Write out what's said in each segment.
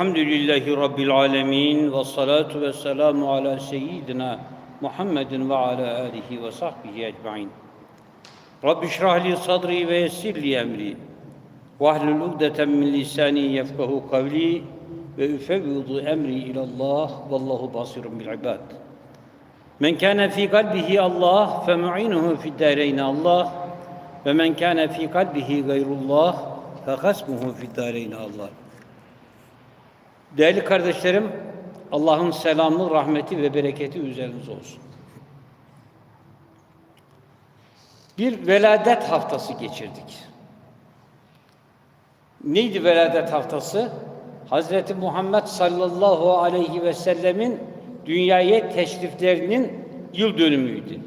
Elhamdülillahi Rabbil alemin ve salatu ve selamu ala seyyidina Muhammedin ve ala alihi ve sahbihi ecmain. Rabbi şrah li sadri ve yessir li emri. Ve ahlul ugdeten min lisani yefkahu kavli ve üfevvidu emri ilallah vallahu basirun bil ibad. Men kana fi kalbihi Allah fe mu'inuhu fi dareyn Allah ve men kana fi kalbihi gayrullah fe hasmuhu fi dareyn Allah. Değerli kardeşlerim, Allah'ın selamı, rahmeti ve bereketi üzerinize olsun. Bir veladet haftası geçirdik. Neydi veladet haftası? Hazreti Muhammed sallallahu aleyhi ve sellemin dünyaya teşriflerinin yıl dönümüydü.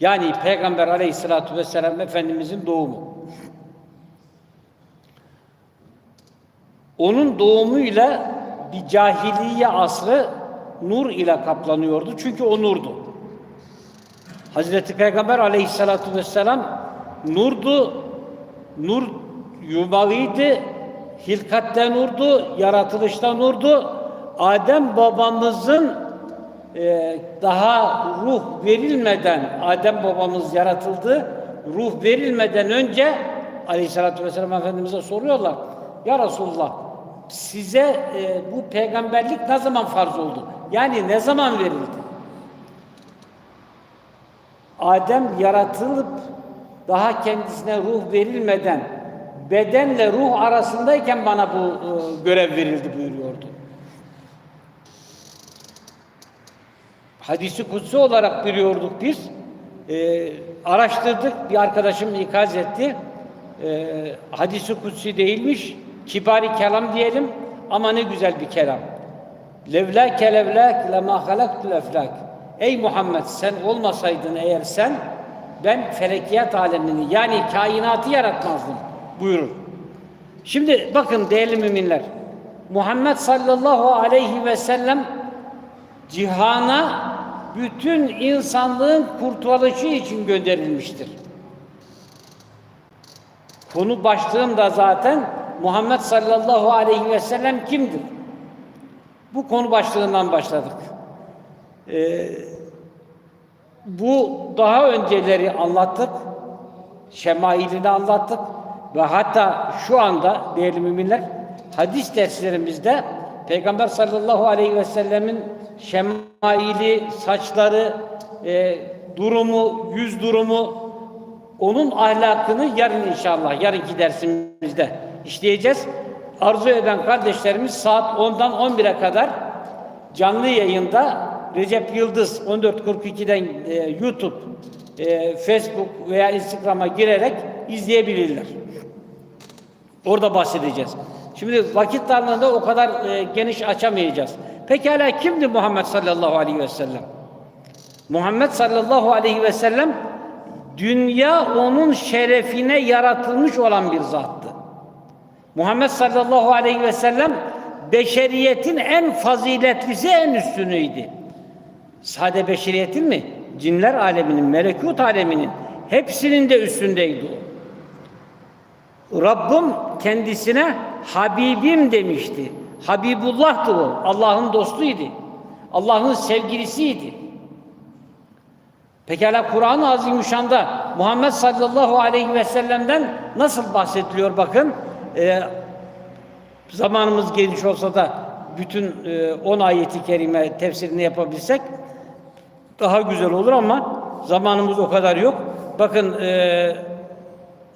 Yani Peygamber aleyhissalatu vesselam Efendimizin doğumu. Onun doğumuyla bir cahiliye asrı nur ile kaplanıyordu. Çünkü o nurdu. Hazreti Peygamber aleyhissalatu vesselam nurdu. Nur yumalıydı. Hilkatte nurdu. Yaratılışta nurdu. Adem babamızın e, daha ruh verilmeden Adem babamız yaratıldı. Ruh verilmeden önce aleyhissalatü vesselam Efendimiz'e soruyorlar. Ya Resulullah size e, bu peygamberlik ne zaman farz oldu? Yani ne zaman verildi? Adem yaratılıp daha kendisine ruh verilmeden bedenle ruh arasındayken bana bu e, görev verildi buyuruyordu. Hadisi kutsu olarak biliyorduk biz. E, araştırdık, bir arkadaşım ikaz etti. E, hadisi kutsi değilmiş, kibari kelam diyelim ama ne güzel bir kelam. Levlâke levlâk lemâ halaktul eflâk. Ey Muhammed sen olmasaydın eğer sen ben felekiyat alemini yani kainatı yaratmazdım buyurur. Şimdi bakın değerli müminler. Muhammed sallallahu aleyhi ve sellem cihana bütün insanlığın kurtuluşu için gönderilmiştir. Konu başlığım da zaten Muhammed sallallahu aleyhi ve sellem kimdir? Bu konu başlığından başladık. Ee, bu daha önceleri anlattık. Şemailini anlattık. Ve hatta şu anda değerli müminler hadis derslerimizde Peygamber sallallahu aleyhi ve sellemin şemaili, saçları, e, durumu, yüz durumu, onun ahlakını yarın inşallah, yarınki dersimizde işleyeceğiz. Arzu eden kardeşlerimiz saat 10'dan 11'e kadar canlı yayında Recep Yıldız 1442'den e, YouTube, e, Facebook veya Instagram'a girerek izleyebilirler. Orada bahsedeceğiz. Şimdi vakit darlığında o kadar e, geniş açamayacağız. Pekala kimdi Muhammed sallallahu aleyhi ve sellem? Muhammed sallallahu aleyhi ve sellem dünya onun şerefine yaratılmış olan bir zattı. Muhammed sallallahu aleyhi ve sellem beşeriyetin en faziletlisi, en üstünüydü. Sade beşeriyetin mi? Cinler aleminin, melekut aleminin hepsinin de üstündeydi o. Rabbim kendisine Habibim demişti. Habibullah'tı o. Allah'ın dostuydu. Allah'ın sevgilisiydi. Pekala Kur'an-ı Azimüşşan'da Muhammed sallallahu aleyhi ve sellem'den nasıl bahsediliyor bakın. Ee, zamanımız geniş olsa da bütün 10 e, ayeti kerime tefsirini yapabilsek daha güzel olur ama zamanımız o kadar yok. Bakın e,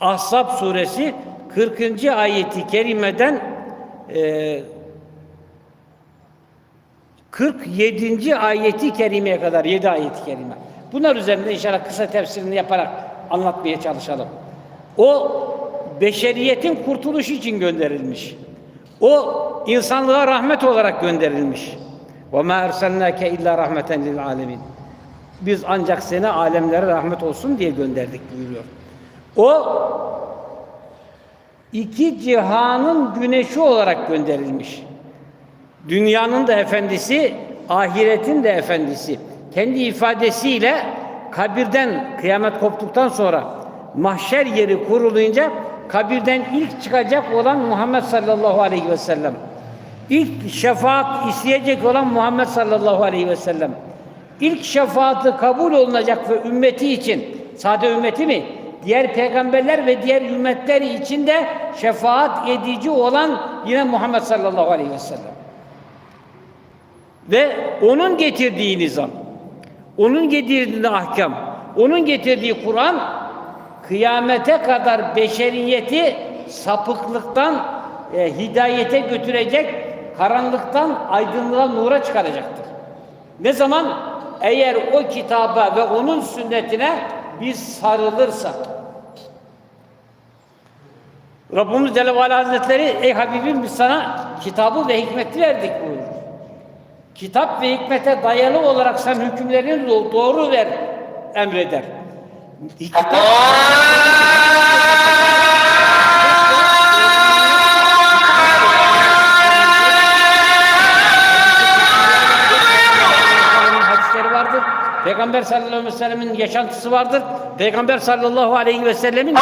Ahzab suresi 40. ayeti kerimeden e, 47. ayeti kerimeye kadar 7 ayeti kerime. Bunlar üzerinde inşallah kısa tefsirini yaparak anlatmaya çalışalım. O beşeriyetin kurtuluşu için gönderilmiş. O insanlığa rahmet olarak gönderilmiş. Ve ma erselnake illa rahmeten lil alemin. Biz ancak seni alemlere rahmet olsun diye gönderdik buyuruyor. O iki cihanın güneşi olarak gönderilmiş. Dünyanın da efendisi, ahiretin de efendisi. Kendi ifadesiyle kabirden kıyamet koptuktan sonra mahşer yeri kurulunca kabirden ilk çıkacak olan Muhammed sallallahu aleyhi ve sellem. İlk şefaat isteyecek olan Muhammed sallallahu aleyhi ve sellem. İlk şefaati kabul olunacak ve ümmeti için, sade ümmeti mi? Diğer peygamberler ve diğer ümmetler için de şefaat edici olan yine Muhammed sallallahu aleyhi ve sellem. Ve onun getirdiği nizam, onun getirdiği ahkam, onun getirdiği Kur'an kıyamete kadar beşeriyeti sapıklıktan e, hidayete götürecek, karanlıktan aydınlığa, nura çıkaracaktır. Ne zaman? Eğer o kitaba ve onun sünnetine biz sarılırsak. Rabbimiz Celle ve Hazretleri ey Habibim biz sana kitabı ve hikmeti verdik buyurur. Kitap ve hikmete dayalı olarak sen hükümlerini do- doğru ver emreder. Kitap hadisleri vardır. Peygamber sallallahu aleyhi ve sellemin yaşantısı vardır. Peygamber sallallahu aleyhi ve sellemin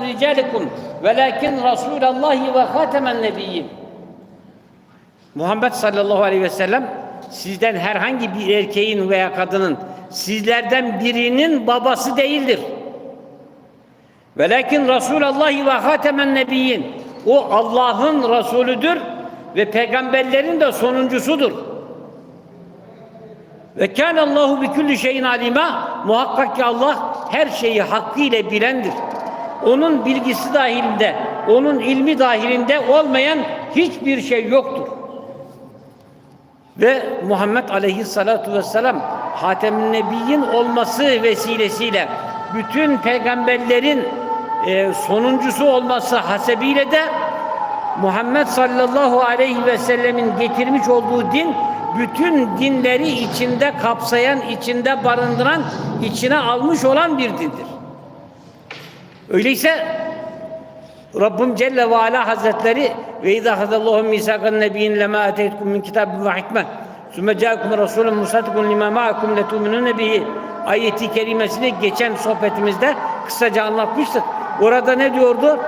min ricalikum velakin Rasulallahi ve hatemen nebiyyin. Muhammed sallallahu aleyhi ve sellem sizden herhangi bir erkeğin veya kadının sizlerden birinin babası değildir. Velakin Resulallah ve hatemen nebiyyin. O Allah'ın Resulüdür ve peygamberlerin de sonuncusudur. Ve kâne Allahu bi kulli şeyin alima. Muhakkak ki Allah her şeyi hakkıyla bilendir. Onun bilgisi dahilinde, onun ilmi dahilinde olmayan hiçbir şey yoktur. Ve Muhammed Aleyhissalatu vesselam Hatem-i Nebiyyin olması vesilesiyle bütün peygamberlerin e, sonuncusu olması hasebiyle de Muhammed sallallahu aleyhi ve sellemin getirmiş olduğu din bütün dinleri içinde kapsayan, içinde barındıran, içine almış olan bir dindir. Öyleyse Rabbim Celle ve Ala Hazretleri ve izâ hadallahu mîsâkan nebiyyin lemâ ateytkum min kitâbin ve hikme sümme câekum rasûlun musaddıkun limâ ma'akum letu'minûne bihi ayeti kerimesini geçen sohbetimizde kısaca anlatmıştık. Orada ne diyordu?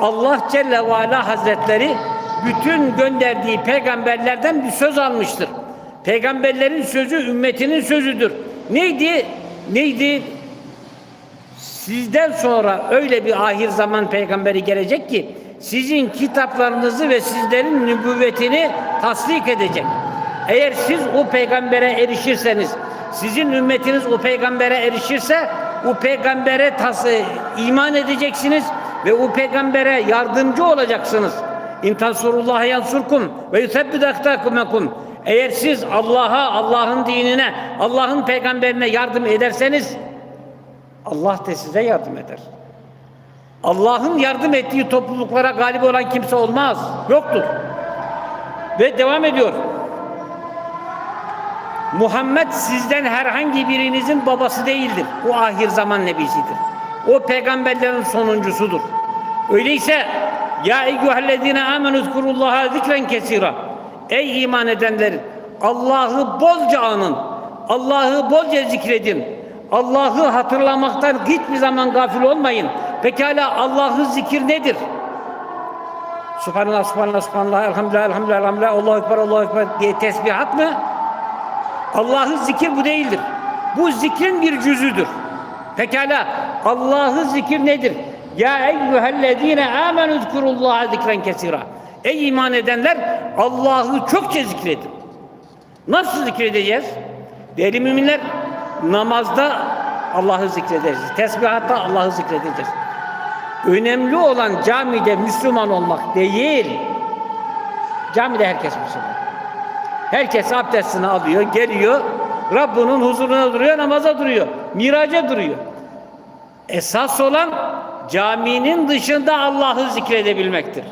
Allah Celle ve Ala Hazretleri bütün gönderdiği peygamberlerden bir söz almıştır. Peygamberlerin sözü ümmetinin sözüdür. Neydi? Neydi? Sizden sonra öyle bir ahir zaman peygamberi gelecek ki sizin kitaplarınızı ve sizlerin nübüvvetini tasdik edecek. Eğer siz o peygambere erişirseniz, sizin ümmetiniz o peygambere erişirse o peygambere tas iman edeceksiniz ve o peygambere yardımcı olacaksınız. İntansurullah yansurkum ve yusebbid aktakumekum. Eğer siz Allah'a, Allah'ın dinine, Allah'ın peygamberine yardım ederseniz Allah da size yardım eder. Allah'ın yardım ettiği topluluklara galip olan kimse olmaz. Yoktur. Ve devam ediyor. Muhammed sizden herhangi birinizin babası değildir. O ahir zaman nebisidir. O peygamberlerin sonuncusudur. Öyleyse ya eyyühellezine amenü zkurullaha zikren kesira. Ey iman edenler Allah'ı bolca anın. Allah'ı bolca zikredin. Allah'ı hatırlamaktan hiçbir zaman gafil olmayın. Pekala Allah'ı zikir nedir? Subhanallah, subhanallah, subhanallah, elhamdülillah, elhamdülillah, elhamdülillah, Allahu Ekber, Allahu Ekber diye tesbihat mı? Allah'ı zikir bu değildir. Bu zikrin bir cüzüdür. Pekala Allah'ı zikir nedir? Ya eyyühellezine amenü zkurullaha zikren kesira. Ey iman edenler Allah'ı çokça zikredin. Nasıl zikredeceğiz? Değerli müminler namazda Allah'ı zikredeceğiz. Tesbihatta Allah'ı zikredeceğiz. Önemli olan camide Müslüman olmak değil. Camide herkes Müslüman. Herkes abdestini alıyor, geliyor, Rabbinin huzuruna duruyor, namaza duruyor, miraca duruyor. Esas olan caminin dışında Allah'ı zikredebilmektir.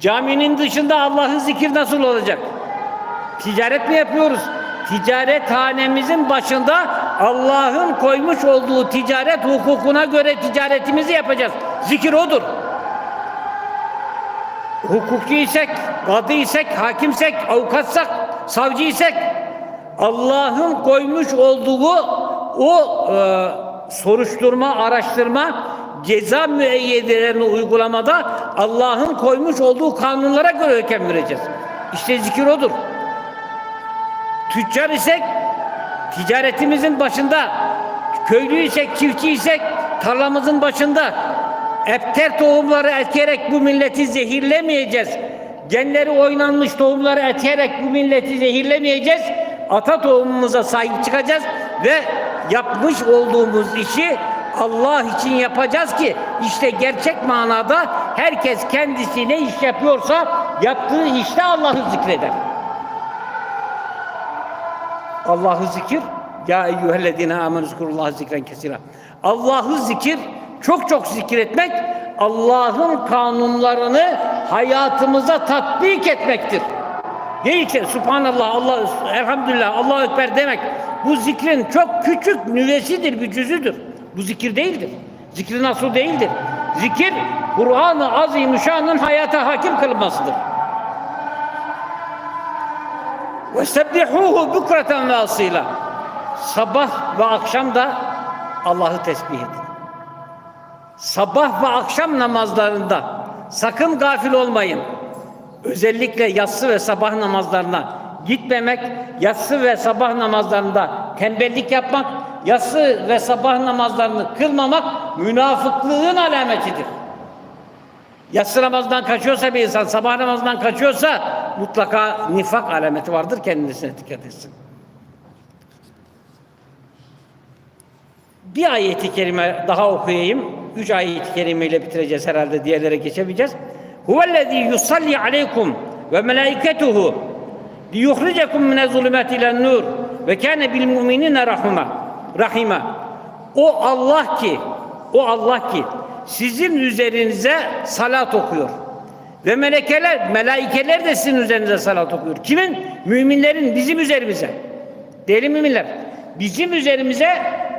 Caminin dışında Allah'ı zikir nasıl olacak? Ticaret mi yapıyoruz? Ticaret hanemizin başında Allah'ın koymuş olduğu ticaret hukukuna göre ticaretimizi yapacağız. Zikir odur. Hukukçu isek, kadı isek, hakimsek, avukatsak, savcı isek Allah'ın koymuş olduğu o e, soruşturma, araştırma, ceza müeyyidelerini uygulamada Allah'ın koymuş olduğu kanunlara göre hüküm vereceğiz. İşte zikir odur. Tüccar isek ticaretimizin başında, köylü isek, çiftçi isek tarlamızın başında epter tohumları ekerek bu milleti zehirlemeyeceğiz. Genleri oynanmış tohumları ekerek bu milleti zehirlemeyeceğiz. Ata tohumumuza sahip çıkacağız ve yapmış olduğumuz işi Allah için yapacağız ki işte gerçek manada herkes kendisi ne iş yapıyorsa yaptığı işte Allah'ı zikreder. Allah'ı zikir ya eyyühellezine amenu zikurullaha zikren kesira. Allah'ı zikir çok çok zikretmek Allah'ın kanunlarını hayatımıza tatbik etmektir. Değil ki Subhanallah, Allah, Elhamdülillah, Allahu Ekber demek. Bu zikrin çok küçük nüvesidir, bir cüzüdür. Bu zikir değildir. Zikrin aslı değildir. Zikir, Kur'an-ı Azimüşşan'ın hayata hakim kılınmasıdır. Ve sebbihuhu bukreten ve asila. Sabah ve akşam da Allah'ı tesbih edin. Sabah ve akşam namazlarında sakın gafil olmayın. Özellikle yatsı ve sabah namazlarına gitmemek, yatsı ve sabah namazlarında tembellik yapmak, yatsı ve sabah namazlarını kılmamak münafıklığın alametidir. Yatsı namazından kaçıyorsa bir insan, sabah namazından kaçıyorsa mutlaka nifak alameti vardır kendisine dikkat etsin. Bir ayeti kerime daha okuyayım. Üç ayeti kerimeyle bitireceğiz herhalde. Diğerlere geçebileceğiz. Huvellezî yusalli aleykum ve melâiketuhu liyuhricekum mine zulümeti ilen nur ve kâne bil mu'minine rahima. rahima. O Allah ki, o Allah ki sizin üzerinize salat okuyor. Ve melekeler, melaikeler de sizin üzerinize salat okuyor. Kimin? Müminlerin, bizim üzerimize. Değerli müminler, bizim üzerimize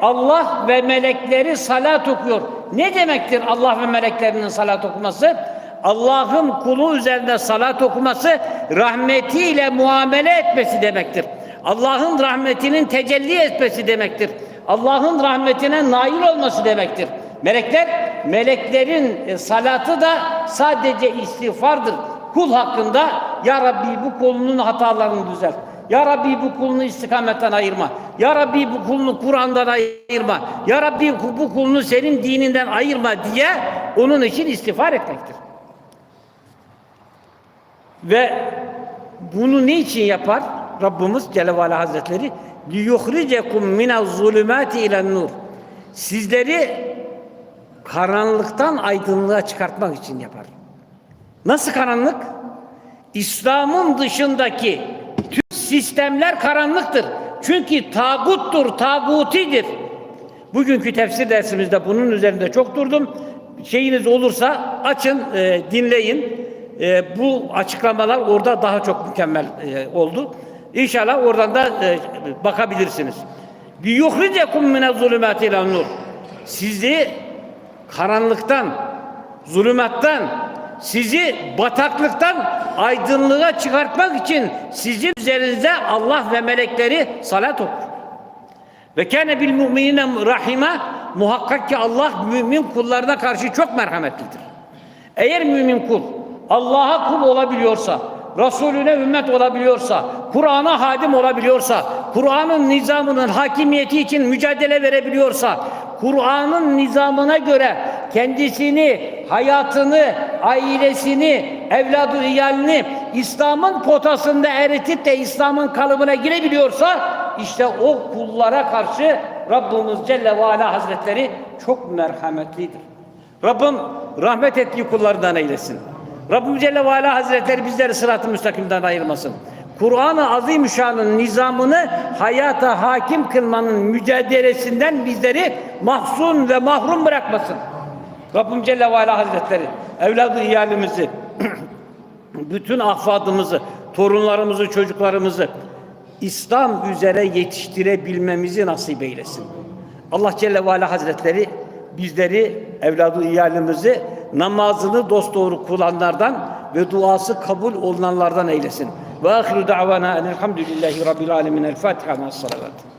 Allah ve melekleri salat okuyor. Ne demektir Allah ve meleklerinin salat okuması? Allah'ın kulu üzerinde salat okuması rahmetiyle muamele etmesi demektir. Allah'ın rahmetinin tecelli etmesi demektir. Allah'ın rahmetine nail olması demektir. Melekler, meleklerin e, salatı da sadece istiğfardır. Kul hakkında Ya Rabbi bu kulunun hatalarını düzelt. Ya Rabbi bu kulunu istikametten ayırma. Ya Rabbi bu kulunu Kur'an'dan ayırma. Ya Rabbi bu kulunu senin dininden ayırma diye onun için istiğfar etmektir. Ve bunu niçin yapar Rabbimiz Celle ve Ala Hazretleri? لِيُخْرِجَكُمْ مِنَ الظُّلُمَاتِ اِلَى النُّورِ Sizleri karanlıktan aydınlığa çıkartmak için yapar. Nasıl karanlık? İslam'ın dışındaki tüm sistemler karanlıktır. Çünkü tağuttur, tağutidir. Bugünkü tefsir dersimizde bunun üzerinde çok durdum. Şeyiniz olursa açın, e, dinleyin. E, bu açıklamalar orada daha çok mükemmel e, oldu. İnşallah oradan da e, bakabilirsiniz. Bi yuhricekum mine zulümati nur. Sizi karanlıktan, zulümattan, sizi bataklıktan aydınlığa çıkartmak için sizin üzerinize Allah ve melekleri salat okur. Ve kâne bil mu'minine rahime muhakkak ki Allah mümin kullarına karşı çok merhametlidir. Eğer mümin kul Allah'a kul olabiliyorsa, Resulüne ümmet olabiliyorsa, Kur'an'a hadim olabiliyorsa, Kur'an'ın nizamının hakimiyeti için mücadele verebiliyorsa, Kur'an'ın nizamına göre kendisini, hayatını, ailesini, evladı iyalini İslam'ın potasında eritip de İslam'ın kalıbına girebiliyorsa işte o kullara karşı Rabbimiz Celle ve Ala Hazretleri çok merhametlidir. Rabbim rahmet ettiği kullarından eylesin. Rabbim Celle ve Ala Hazretleri bizleri sırat-ı müstakimden ayırmasın. Kur'an-ı Azimüşşan'ın nizamını hayata hakim kılmanın mücadelesinden bizleri mahzun ve mahrum bırakmasın. Rabbim Celle ve Ala Hazretleri evladı iyalimizi, bütün ahfadımızı, torunlarımızı, çocuklarımızı İslam üzere yetiştirebilmemizi nasip eylesin. Allah Celle ve Ala Hazretleri bizleri, evladı iyalimizi namazını dosdoğru kılanlardan ve duası kabul olunanlardan eylesin. وآخر دعوانا أن الحمد لله رب العالمين الفاتحة مع الصلوات.